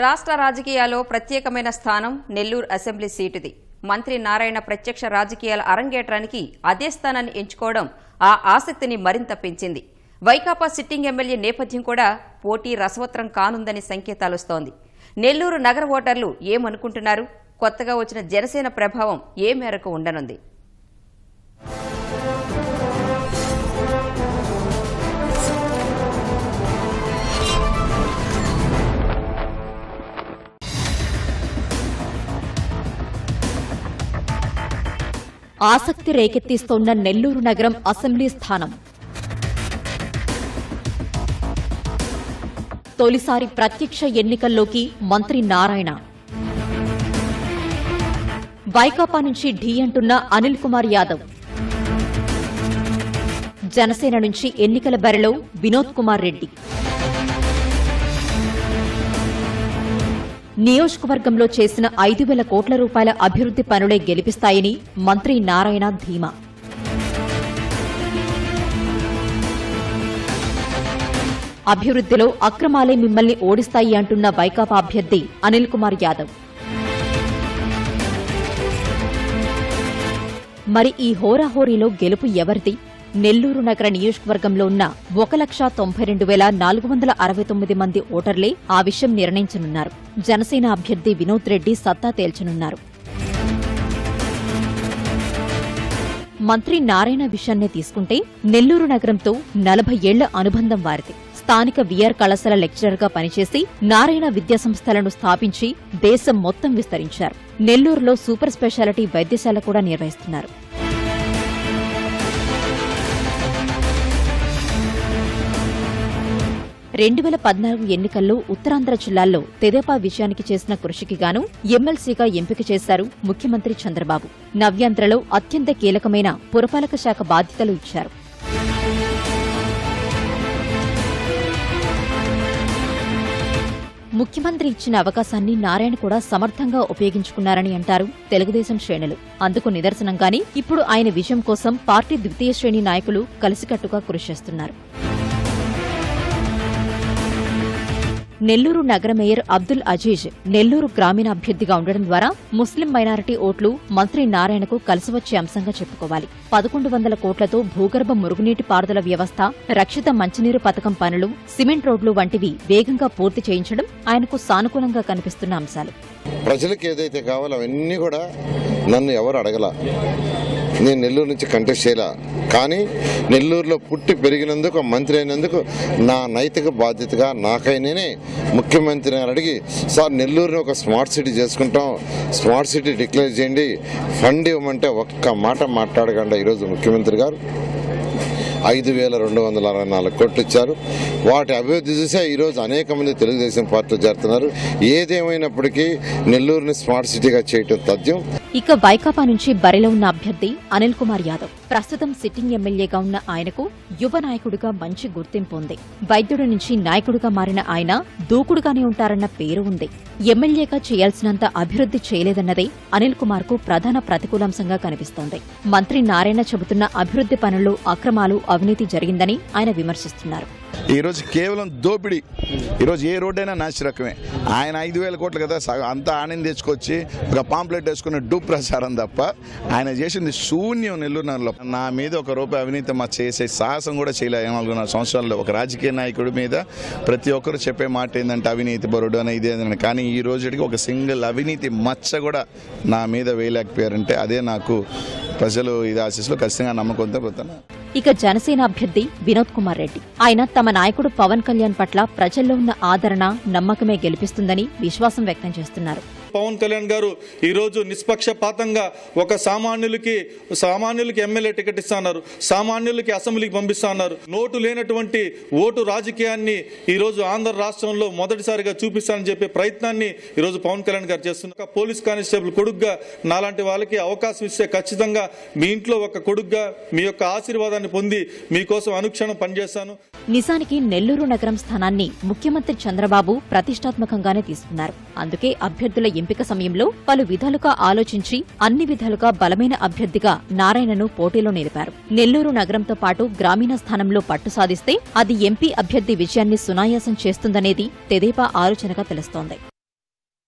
రాష్ట్ర రాజకీయాల్లో ప్రత్యేకమైన స్థానం నెల్లూరు అసెంబ్లీ సీటుది. మంత్రి నారాయణ ప్రత్యక్ష రాజకీయాల అరంగేట్రానికి అదే స్థానాన్ని ఎంచుకోవడం ఆ ఆసక్తిని మరింత పెంచింది. వైకాపా సిట్టింగ్ ఎమ్మెల్యే నేపథ్యం కూడా పోటీ రసవత్రం కానుందని సంకేతాలొస్తోంది. నెల్లూరు నగర ఓటర్లు ఏమనుకుంటున్నారు? కొత్తగా వచ్చిన జనసేన ప్రభావం ఏ మేరకు ఉండనుంది? ఆసక్తి రేకెత్తిస్తోన్న నెల్లూరు నగరం అసెంబ్లీ స్థానం. తొలిసారి ప్రత్యక్ష ఎన్నికల్లోకి మంత్రి నారాయణ. వైకాపా నుంచి ఢీ అంటున్న అనిల్ కుమార్ యాదవ్. జనసేన నుంచి ఎన్నికల బరిలో వినోద్ కుమార్ రెడ్డి. నియోజకవర్గంలో చేసిన ఐదు వేల కోట్ల రూపాయల అభివృద్ది పనులే గెలిపిస్తాయని మంత్రి నారాయణ ధీమా. అభివృద్దిలో అక్రమాలే మిమ్మల్ని ఓడిస్తాయి అంటున్న వైకాపా అభ్యర్థి అనిల్ కుమార్ యాదవ్. మరి ఈ హోరాహోరీలో గెలుపు ఎవరిది? నెల్లూరు నగర నియోజకవర్గంలో ఉన్న ఒక లక్ష తొంభై రెండు వేల నాలుగు వందల అరవై తొమ్మిది మంది ఓటర్లే ఆ విషయం నిర్ణయించనున్నారు. జనసేన అభ్యర్థి వినోద్ రెడ్డి సత్తా తేల్చనున్నారు. మంత్రి నారాయణ విషయాన్నే తీసుకుంటే నెల్లూరు నగరంతో నలభై ఏళ్ళ అనుబంధం వారిది. స్థానిక విఆర్ కళాశాల లెక్చరర్గా పనిచేసి నారాయణ విద్యాసంస్థలను స్థాపించి దేశం మొత్తం విస్తరించారు. నెల్లూరులో సూపర్ స్పెషాలిటీ వైద్యశాల కూడా నిర్వహిస్తున్నారు. రెండు వేల పద్నాలుగు ఎన్నికల్లో ఉత్తరాంధ్ర జిల్లాల్లో తెదేపా విజయానికి చేసిన కృషికి గాను ఎమ్మెల్సీగా ఎంపిక చేశారు ముఖ్యమంత్రి చంద్రబాబు. నవ్యాంధ్రలో అత్యంత కీలకమైన పురపాలక శాఖ బాధ్యతలు ఇచ్చారు. ముఖ్యమంత్రి ఇచ్చిన అవకాశాన్ని నారాయణ కూడా సమర్థంగా ఉపయోగించుకున్నారని అంటారు తెలుగుదేశం శ్రేణులు. అందుకు నిదర్శనంగానే ఇప్పుడు ఆయన విజయం కోసం పార్టీ ద్వితీయ శ్రేణి నాయకులు కలిసికట్టుగా కృషి చేస్తున్నారు. నెల్లూరు నగర మేయర్ అబ్దుల్ అజీజ్ నెల్లూరు గ్రామీణ అభ్యర్థిగా ఉండడం ద్వారా ముస్లిం మైనారిటీ ఓట్లు మంత్రి నారాయణకు కలిసివచ్చే అంశంగా చెప్పుకోవాలి. పదకొండు వందల కోట్లతో భూగర్భ మురుగునీటి పారుదల వ్యవస్థ రక్షిత మంచినీరు పథకం పనులు సిమెంట్ రోడ్లు వంటివి వేగంగా పూర్తి చేయించడం ఆయనకు సానుకూలంగా కనిపిస్తున్న అంశాలు. ప్రజలకు ఏదైతే కావాలో అవన్నీ కూడా నన్ను ఎవరు అడగల. నేను నెల్లూరు నుంచి కంటెస్ట్ చేయలా. కానీ నెల్లూరులో పుట్టి పెరిగినందుకు మంత్రి అయినందుకు నా నైతిక బాధ్యతగా నాకైనానే ముఖ్యమంత్రిని అడిగి సార్ నెల్లూరుని ఒక స్మార్ట్ సిటీ చేసుకుంటాం. స్మార్ట్ సిటీ డిక్లేర్ చేయండి. ఫండ్ ఇవ్వమంటే ఒక్క మాట మాట్లాడకుండా. ఈరోజు ముఖ్యమంత్రి గారు ఐదు వేల రెండు వందల అరవై నాలుగు కోట్లు ఇచ్చారు. వాటి అభివృద్ధి చూసే ఈరోజు అనేక మంది తెలుగుదేశం పార్టీలు చేరుతున్నారు. ఏదేమైనప్పటికీ నెల్లూరుని స్మార్ట్ సిటీగా చేయటం తథ్యం. ఇక వైకాపా నుంచి బరిలో ఉన్న అభ్యర్థి అనిల్ కుమార్ యాదవ్. ప్రస్తుతం సిట్టింగ్ ఎమ్మెల్యేగా ఉన్న ఆయనకు యువ నాయకుడిగా మంచి గుర్తింపు ఉంది. వైద్యుడి నుంచి నాయకుడిగా మారిన ఆయన దూకుడుగానే ఉంటారన్న పేరు ఉంది. ఎమ్మెల్యేగా చేయాల్సినంత అభివృద్ధి చేయలేదన్నదే అనిల్ కుమార్కు ప్రధాన ప్రతికూలాంశంగా కనిపిస్తోంది. మంత్రి నారాయణ చెబుతున్న అభివృద్ది పనుల్లో అక్రమాలు అవినీతి జరిగిందని ఆయన విమర్శిస్తున్నారు. ఈరోజు కేవలం దోపిడీ. ఈరోజు ఏ రోడ్డైనా నాసి రకమే ఆయన ఐదు వేల కోట్లు కదా సగం అంతా ఆనంద్ తెచ్చుకొచ్చి ఒక పాంప్లెట్ వేసుకుని డూ ప్రచారం తప్ప ఆయన చేసింది శూన్యం నెల్లూరు నా మీద ఒక రూపాయి అవినీతి మా చేసే సాహసం కూడా చేయలేదు నాలుగున్నర సంవత్సరాల్లో ఒక రాజకీయ నాయకుడి మీద ప్రతి ఒక్కరు చెప్పే మాట ఏంటంటే అవినీతి బరుడు అని ఇదే కానీ ఈ రోజుకి ఒక సింగిల్ అవినీతి మచ్చ కూడా నా మీద వేయలేకపోయారంటే అదే నాకు ప్రజలు ఇది ఆశీస్సులో ఖచ్చితంగా నమ్మకంతో పోతాను ఇక జనసేన అభ్యర్థి వినోద్ కుమార్ రెడ్డి. ఆయన తమ నాయకుడు పవన్ కళ్యాణ్ పట్ల ప్రజల్లో ఉన్న ఆదరణ నమ్మకమే గెలిపిస్తుందని విశ్వాసం వ్యక్తం చేస్తున్నారు. పవన్ కళ్యాణ్ గారు ఈరోజు నిష్పక్షపాతంగా ఒక సామాన్యులకి సామాన్యులకి ఎమ్మెల్యే టికెట్ ఇస్తున్నారు సామాన్యులకి అసెంబ్లీకి పంపిస్తున్నారు నోటు లేనటువంటి ఓటు రాజకీయాన్ని ఈరోజు ఆంధ్ర రాష్ట్రంలో మొదటిసారిగా చూపిస్తానని చెప్పే ప్రయత్నాన్ని ఈరోజు పవన్ కళ్యాణ్ గారు చేస్తున్నారు. పోలీస్ కానిస్టేబుల్ కొడుగ్గా నాలాంటి వాళ్ళకి అవకాశం ఇస్తే ఖచ్చితంగా మీ ఇంట్లో ఒక కొడుగ్గా మీ యొక్క ఆశీర్వాదాన్ని పొంది మీకోసం అనుక్షణం పనిచేస్తాను. నిజానికి నెల్లూరు నగరం స్థానాన్ని ముఖ్యమంత్రి చంద్రబాబు ప్రతిష్టాత్మకంగానే తీసుకున్నారు. అందుకే అభ్యర్థుల ఎంపిక సమయంలో పలు విధాలుగా ఆలోచించి అన్ని విధాలుగా బలమైన అభ్యర్థిగా నారాయణను పోటీలో నిలిపారు. నెల్లూరు నగరంతో పాటు గ్రామీణ స్థానంలో పట్టు సాధిస్తే అది ఎంపీ అభ్యర్థి విజయాన్ని సునాయాసం చేస్తుందనేది తెదేపా ఆలోచనగా తెలుస్తోంది.